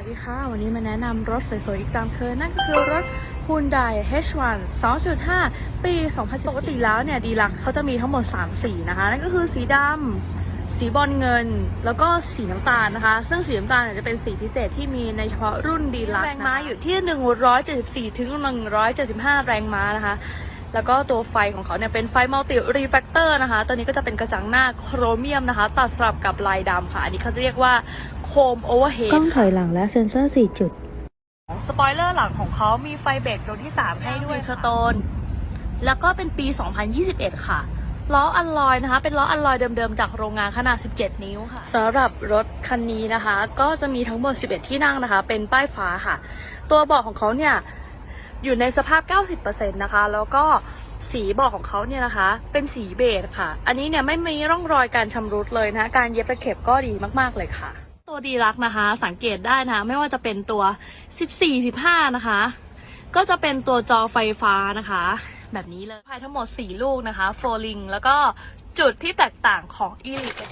สดีค่ะ วันนี้มาแนะนำรถสวยๆ อีกตามเคย นั่นก็คือรถ Hyundai H1 2.5 ปี 2010ปกติแล้วเนี่ย ดีลักเขาจะมีทั้งหมด 3 สีนะคะ นั่นก็คือสีดำสีบอลเงิน แล้วก็สีน้ำตาลนะคะ ซึ่งสีน้ำตาลเนี่ยจะเป็นสีพิเศษที่มีในเฉพาะรุ่นดีลักแรงม้าอยู่ที่ 174ถึง175 แรงม้านะคะ แล้วก็ตัวไฟของเขาเนี่ยเป็นไฟมัลติรีแฟกเตอร์นะคะ ตัวนี้ก็จะเป็นกระจังหน้าโครเมียมนะคะ ตัดสลับกับลายดำค่ะ อันนี้เขาจะเรียกว่าโคมโอเวอร์เฮดกล้องถอยหลังและเซ็นเซอร์ 4 จุด สปอยเลอร์หลังของเขามีไฟเบรกดวงที่ 3 ให้ด้วยสโตน แล้วก็เป็นปี 2021 ค่ะล้ออัลลอยนะคะ เป็นล้ออัลลอยเดิมๆ จากโรงงานขนาด 17 นิ้วค่ะสำหรับรถคันนี้นะคะ ก็จะมีทั้งหมด 11 ที่นั่งนะคะ เป็นป้ายฟ้าค่ะ ตัวเบาะของเขาเนี่ย อยู่ในสภาพ 90%นะคะ แล้วก็สีบาะของเขาเนี่ยนะคะ เป็นสีเบจค่ะ อันนี้เนี่ยไม่มีร่องรอยการชำรุดเลยนะะการเย็บตะเข็บก็ดีมากๆเลยค่ะ ตัวดีลักนะคะ สังเกตได้นะคะ ไม่ว่าจะเป็นตัว 14 15 นะคะ ก็จะเป็นตัวจอไฟฟ้านะคะ แบบนี้เลยภายทั้งหมด 4 ลูกนะคะ โฟลิงแล้วก็จุดที่แตกต่างของ e l i t e